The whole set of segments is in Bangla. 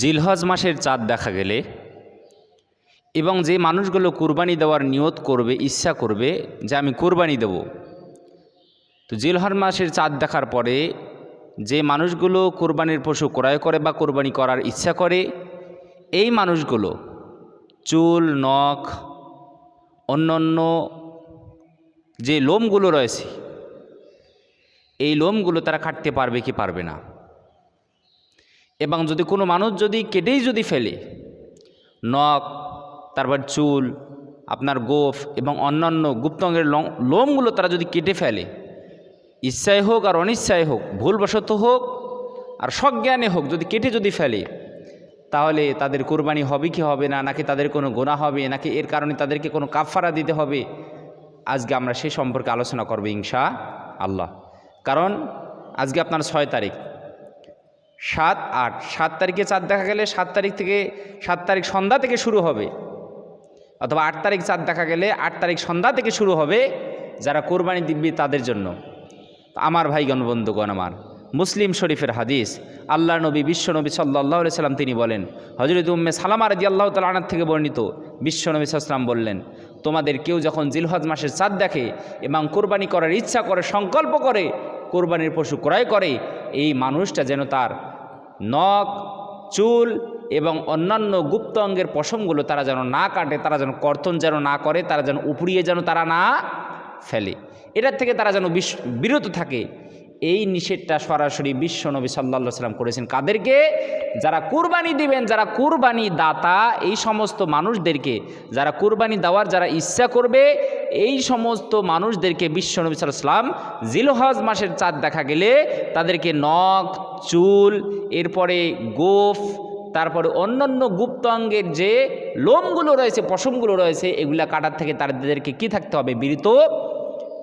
জিলহজ মাসের চাঁদ দেখা গেলে এবং যে মানুষগুলো কুরবানি দেওয়ার নিয়ত করবে, ইচ্ছা করবে যে আমি কুরবানি দেব। তো জিলহজ মাসের চাঁদ দেখার পরে যে মানুষগুলো কোরবানির পশু ক্রয় করে বা কোরবানি করার ইচ্ছা করে, এই মানুষগুলো চুল, নখ, অন্যান্য যে লোমগুলো রয়েছে, এই লোমগুলো তারা কাটতে পারবে কি পারবে না? এবং যদি কোনো মানুষ যদি কেটেই যদি ফেলে, নখ, তারপর চুল, আপনার গোফ এবং অন্যান্য গুপ্তঙ্গের লোমগুলো তারা যদি কেটে ফেলে ইচ্ছায় হোক আর অনিচ্ছায় হোক, ভুলবশত হোক আর সজ্ঞানে হোক, যদি কেটে যদি ফেলে, তাহলে তাদের কোরবানি হবে কি হবে না, নাকি তাদের কোনো গোনা হবে, নাকি এর কারণে তাদেরকে কোনো কাফারা দিতে হবে, আজকে আমরা সে সম্পর্কে আলোচনা করব ইনশা আল্লাহ। কারণ আজকে আপনার ছয় তারিখ। সাত আট। সাত তারিখে চাঁদ দেখা গেলে সাত তারিখ থেকে, সাত তারিখ সন্ধ্যা থেকে শুরু হবে। অথবা আট তারিখ চাঁদ দেখা গেলে আট তারিখ সন্ধ্যা থেকে শুরু হবে যারা কোরবানি দিবি তাদের জন্য। আমার ভাইগণ, বন্ধুগণ আমার, মুসলিম শরীফের হাদিস, আল্লাহ নবী বিশ্বনবী সাল্লাহ সাল্লাম তিনি বলেন হজরত উম্মে সালামা রাজি আল্লাহ তালার থেকে বর্ণিত বিশ্বনবী সাল্লাম বললেন, তোমাদের কেউ যখন জিলহজ মাসের চাঁদ দেখে এবং কোরবানি করার ইচ্ছা করে, সংকল্প করে কোরবানির পশু ক্রয় করে, এই মানুষটা যেন তার নখ, চুল এবং অন্যান্য গুপ্ত অঙ্গের পশমগুলো তারা যেন না কাটে, তারা যেন কর্তন যেন না করে, তারা যেন উপড়িয়ে যেন তারা না ফেলে। এটার থেকে তারা যেন বিরত থাকে। এই নিষেধটা সরাসরি বিশ্ব নবী সাল্লা সাল্লাম করেছেন। কাদেরকে? যারা কুরবানি দিবেন, যারা কুরবানি দাতা, এই সমস্ত মানুষদেরকে, যারা কুরবানি দেওয়ার যারা ইচ্ছা করবে, এই সমস্ত মানুষদেরকে বিশ্ব নবী সাল্লাম জিলহজ মাসের চাঁদ দেখা গেলে তাদেরকে নখ, চুল, এরপরে গোফ, তারপরে অন্যান্য গুপ্ত অঙ্গের যে লোমগুলো রয়েছে, পশমগুলো রয়েছে, এগুলা কাটার থেকে তাদেরকে কি থাকতে হবে? বিরত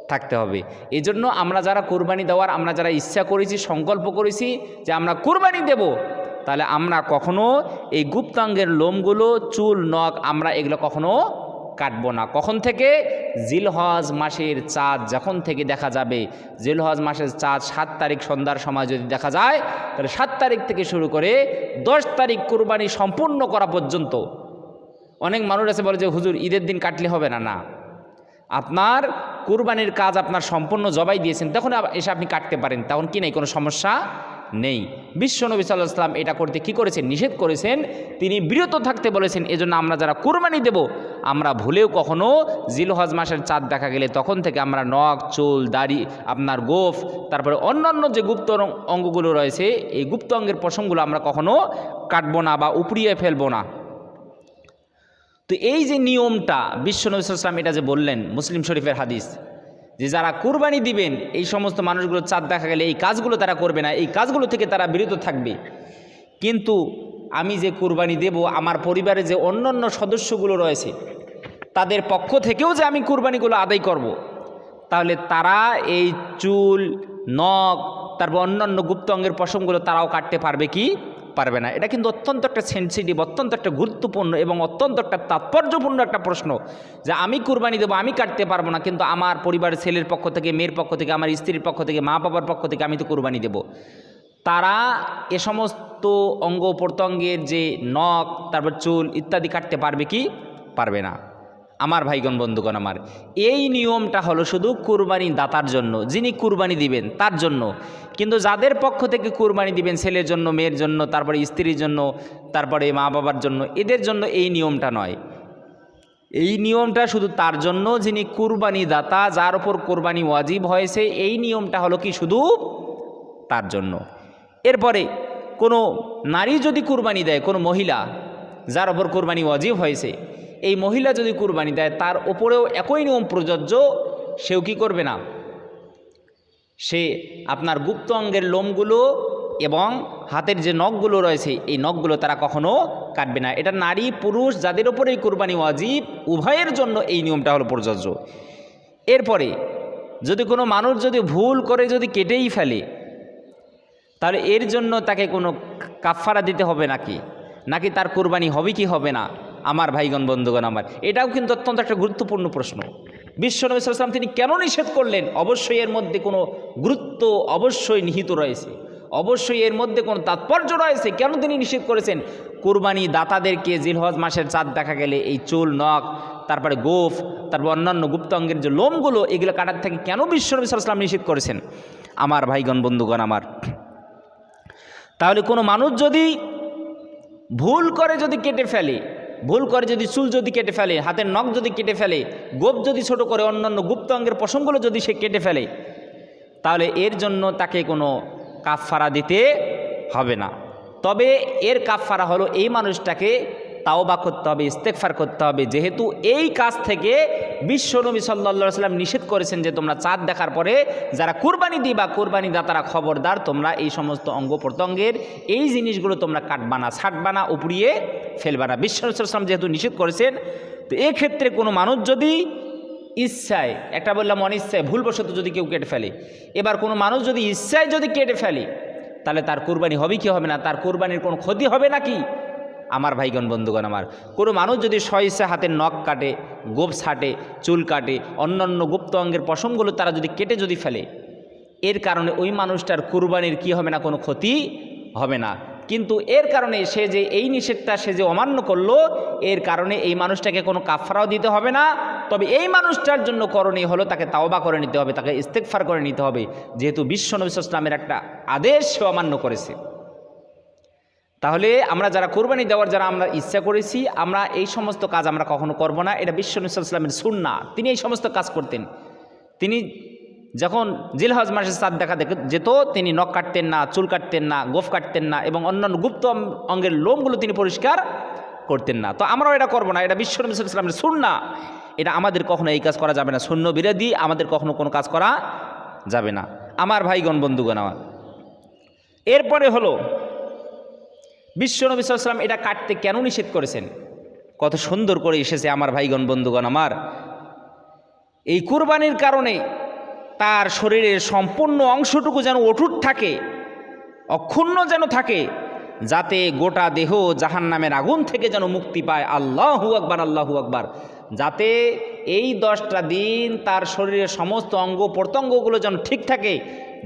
থাকতে হবে। এই জন্য আমরা যারা কোরবানি দেওয়ার, আমরা যারা ইচ্ছা করেছি, সংকল্প করেছি যে আমরা কোরবানি দেব, তাহলে আমরা কখনো এই গুপ্তাঙ্গের লোমগুলো, চুল, নখ আমরা এগুলো কখনো কাটবো না। কখন থেকে? জিলহজ মাসের চাঁদ যখন থেকে দেখা যাবে। জিলহজ মাসের চাঁদ সাত তারিখ সন্ধ্যার সময় যদি দেখা যায়, তাহলে সাত তারিখ থেকে শুরু করে দশ তারিখ কোরবানি সম্পূর্ণ করা পর্যন্ত। অনেক মানুষ আছে বলে যে, হুজুর, ঈদের দিন কাটলে হবে না। না। আপনার কুরবানির কাজ আপনার সম্পূর্ণ জবাই দিয়েছেন, তখন এসে আপনি কাটতে পারেন, তখন কি নেই, কোনো সমস্যা নেই। বিশ্ব নবী সাল্লাহ সাল্লাম এটা করতে কি করেছেন? নিষেধ করেছেন। তিনি বিরত থাকতে বলেছেন, এজন্য আমরা যারা কুরবানি দেব, আমরা ভুলেও কখনো জিলহজ মাসের চাঁদ দেখা গেলে তখন থেকে আমরা নখ, চুল, দাড়ি, আপনার গোফ, তারপরে অন্যান্য যে গুপ্ত অঙ্গগুলো রয়েছে, এই গুপ্ত অঙ্গের প্রসঙ্গগুলো আমরা কখনো কাটবো না বা উপড়িয়ে ফেলব না। তো এই যে নিয়মটা বিশ্বনবী সাল্লাম এটা যে বললেন মুসলিম শরীফের হাদিস, যে যারা কুরবানি দিবেন, এই সমস্ত মানুষগুলো চাঁদ দেখা গেলে এই কাজগুলো তারা করবে না, এই কাজগুলো থেকে তারা বিরত থাকবে কিন্তু আমি যে কুরবানি দেব, আমার পরিবারে যে অন্যান্য সদস্যগুলো রয়েছে, তাদের পক্ষ থেকেও যে আমি কুরবানিগুলো আদায় করব। তাহলে তারা এই চুল, নখ, তারপর অন্যান্য গুপ্ত অঙ্গের পশমগুলো তারাও কাটতে পারবে কি পারবে না। এটা কিন্তু অত্যন্ত একটা সেন্সিটিভ অত্যন্ত একটা গুরুত্বপূর্ণ এবং অত্যন্ত একটা তাৎপর্যপূর্ণ একটা প্রশ্ন যে আমি কুরবানি দেবো, আমি কাটতে পারব না, কিন্তু আমার পরিবারের ছেলের পক্ষ থেকে, মেয়ের পক্ষ থেকে, আমার স্ত্রীর পক্ষ থেকে, মা বাবার পক্ষ থেকে আমি তো কুরবানি দেবো। তারা এ সমস্ত অঙ্গ প্রত্যঙ্গের যে নখ, তারপর চুল ইত্যাদি কাটতে পারবে কি? পারবে না। আমার ভাইগণ, বন্ধুগণ আমার, এই নিয়মটা হলো শুধু কুরবানি দাতার জন্য, যিনি কুরবানি দিবেন তার জন্য। কিন্তু যাদের পক্ষ থেকে কুরবানি দিবেন, ছেলের জন্য, মেয়ের জন্য, তারপরে স্ত্রীর জন্য, তারপরে মা বাবার জন্য, এদের জন্য এই নিয়মটা নয়। এই নিয়মটা শুধু তার জন্য যিনি কুরবানি দাতা, যার ওপর কোরবানি ওয়াজিব হয়েছে, এই নিয়মটা হলো কি শুধু তার জন্য। এরপরে কোনো নারী যদি কুরবানি দেয়, কোনো মহিলা, যার ওপর কোরবানি ওয়াজিব হয়েছে এই মহিলা যদি কুরবানি দেয়, তার ওপরেও একই নিয়ম প্রযোজ্য, সেও কি করবে না? সে আপনার গুপ্ত অঙ্গের লোমগুলো এবং হাতের যে নখগুলো রয়েছে, এই নখগুলো তারা কখনো কাটবে না। এটা নারী, পুরুষ, যাদের ওপরেই কোরবানি ওয়াজিব, উভয়ের জন্য এই নিয়মটা হলো প্রযোজ্য। এরপরে, যদি কোনো মানুষ যদি ভুল করে যদি কেটেই ফেলে, তাহলে এর জন্য তাকে কোনো কাফারা দিতে হবে নাকি? নাকি তার কোরবানি হবে কি হবে না? আমার ভাইগণ, বন্ধুগণ আমার। এটাও কিন্তু অত্যন্ত একটা গুরুত্বপূর্ণ প্রশ্ন। বিশ্বনবী সাল্লাম তিনি কেন নিষেধ করলেন? অবশ্যই এর মধ্যে কোনো গুরুত্ব অবশ্যই নিহিত রয়েছে। অবশ্যই এর মধ্যে কোনো তাৎপর্য রয়েছে। কেন তিনি নিষেধ করেছেন? কুরবানি দাতাদেরকে জিলহজ মাসের চাঁদ দেখা গেলে এই চুল, নখ, তারপরে গোফ, তারপর অন্যান্য গুপ্তাঙ্গের যে লোমগুলো, এগুলো কাটার থেকে কেন বিশ্বনবী সাল্লাম নিষেধ করেছেন? আমার ভাইগণ, বন্ধুগণ আমার, তাহলে কোনো মানুষ যদি ভুল করে যদি কেটে ফেলে ভুল করে যদি চুল যদি কেটে ফেলে, হাতের নখ যদি কেটে ফেলে, গোপ যদি ছোট করে, অন্যান্য গুপ্ত অঙ্গের পশমগুলো যদি সে কেটে ফেলে, তাহলে এর জন্য তাকে কোনো কাফফারা দিতে হবে না। তবে এর কাফফারা হলো এই মানুষটাকে তাওবা করতে হবে ইস্তেকফার করতে হবে। যেহেতু এই কাজ থেকে বিশ্বনবী সাল্লা সাল্লাম নিষেধ করেছেন যে তোমরা চাঁদ দেখার পরে যারা কোরবানি কুরবানি দিবা, কুরবানি দাতারা খবরদার, তোমরা এই সমস্ত অঙ্গ প্রত্যঙ্গের এই জিনিসগুলো তোমরা কাটবা না, ছাটবা না উপরিয়ে ফেলবা না বিশ্বনবী সাল্লাম যেহেতু নিষেধ করেছেন, তো এক্ষেত্রে কোনো মানুষ যদি ইচ্ছায়, একটা বললাম অনিচ্ছায়, ভুলবশত যদি কেউ কেটে ফেলে, এবার কোনো মানুষ যদি ইচ্ছায় যদি কেটে ফেলে, তাহলে তার কোরবানি হবে কি হবে না? তার কোরবানির কোনো ক্ষতি হবে নাকি? আমার ভাইগণ, বন্ধুগণ আমার, কোনো মানুষ যদি স্বইচ্ছা হাতের নখ কাটে গোপ ছাটে, চুল কাটে, অন্যান্য গুপ্ত অঙ্গের পশমগুলো তারা যদি কেটে যদি ফেলে, এর কারণে ওই মানুষটার কুরবানির কি হবে না? কোনো ক্ষতি হবে না। কিন্তু এর কারণে সে যে এই নিষেধটা সে যে অমান্য করল, এর কারণে এই মানুষটাকে কোনো কাফারাও দিতে হবে না। তবে এই মানুষটার জন্য করণীয় হলো তাকে তাওবা করে নিতে হবে, তাকে ইস্তেকফার করে নিতে হবে। যেহেতু বিশ্ব নবী ইসলামের একটা আদেশ সে অমান্য করেছে। তাহলে আমরা যারা কোরবানি দেওয়ার যারা আমরা ইচ্ছা করেছি, আমরা এই সমস্ত কাজ আমরা কখনো করব না। এটা বিশ্ব নবী ইসলামের সুন্না তিনি এই সমস্ত কাজ করতেন। তিনি যখন জিলহজ মাসে সাদ দেখা যেত, তিনি নখ কাটতেন না, চুল কাটতেন না, গোফ কাটতেন না এবং অন্যান্য গুপ্ত অঙ্গের লোমগুলো তিনি পরিষ্কার করতেন না। তো আমরাও এটা করব না, এটা বিশ্ব ইসলামের সুন্না এটা আমাদের কখনো এই কাজ করা যাবে না শূন্য বিরোধী, আমাদের কখনো কোনো কাজ করা যাবে না। আমার ভাইগণ, বন্ধুগণ আমার, এরপরে হলো বিশ্বনবী সাল্লাম এটা কাটতে কেন নিষেধ করেছেন? কত সুন্দর করে এসেছে আমার ভাইগণ, বন্ধুগণ আমার। এই কুরবানির কারণে তার শরীরের সম্পূর্ণ অংশটুকু যেন অটুট থাকে, অক্ষুণ্ণ যেন থাকে, যাতে গোটা দেহ জাহান নামের আগুন থেকে যেন মুক্তি পায়। আল্লাহু আকবার আল্লাহু আকবার। যাতে এই দশটা দিন তার শরীরের সমস্ত অঙ্গ প্রত্যঙ্গগুলো যেন ঠিক থাকে,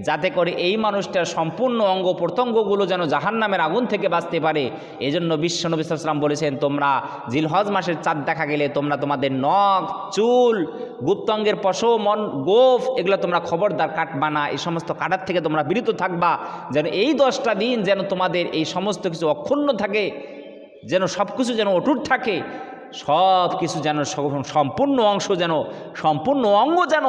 যাতে করে এই মানুষটার সম্পূর্ণ অঙ্গ প্রত্যঙ্গগুলো যেন জাহান নামের আগুন থেকে বাঁচতে পারে। এজন্য বিশ্বনবী সাল্লাম বলেছেন, তোমরা জিলহজ মাসের চাঁদ দেখা গেলে তোমরা তোমাদের নখ, চুল গুপ্তাঙ্গের পশম, মন, গোফ, এগুলো তোমরা খবরদার কাটবা না। এই সমস্ত কাটার থেকে তোমরা বিরত থাকবা। যেন এই দশটা দিন যেন তোমাদের এই সমস্ত কিছু অক্ষুণ্ণ থাকে, যেন সব কিছু যেন অটুট থাকে। সব কিছু যেন সম্পূর্ণ অংশ যেন, সম্পূর্ণ অঙ্গ যেন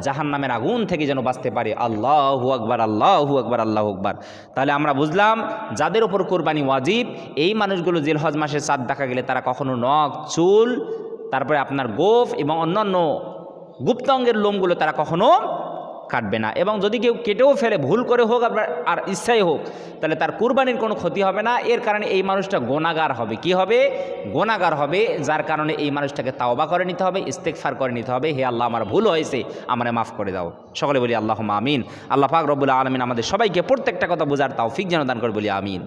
জাহান নামের আগুন থেকে যেন বাঁচতে পারে। আল্লাহ আকবার আল্লাহ আকবার আল্লাহ আকবার। তাহলে আমরা বুঝলাম, যাদের ওপর কোরবানি ওয়াজিব, এই মানুষগুলো জেলহজ মাসে চাঁদ দেখা গেলে তারা কখনো নখ, চুল, তারপরে আপনার গোফ এবং অন্যান্য গুপ্তাঙ্গের লোমগুলো তারা কখনো কাটবে না। এবং যদি কেউ কেটেও ফেলে, ভুল করে হোক আপনার, আর ইচ্ছাই হোক, তাহলে তার কুরবানির কোনো ক্ষতি হবে না। এর কারণে এই মানুষটা গোনাগার হবে। কি হবে? গোনাগার হবে, যার কারণে এই মানুষটাকে তাওবা করে নিতে হবে ইস্তেকফার করে নিতে হবে। হে আল্লাহ, আমার ভুল হয়েছে, আমারে মাফ করে দাও। সকলে বলি আল্লাহ আমিন। আল্লাহ পাক রব্বুল আলমিন আমাদের সবাইকে প্রত্যেকটা কথা বোঝার তাও ফিক যেন দান করে বলি আমিন।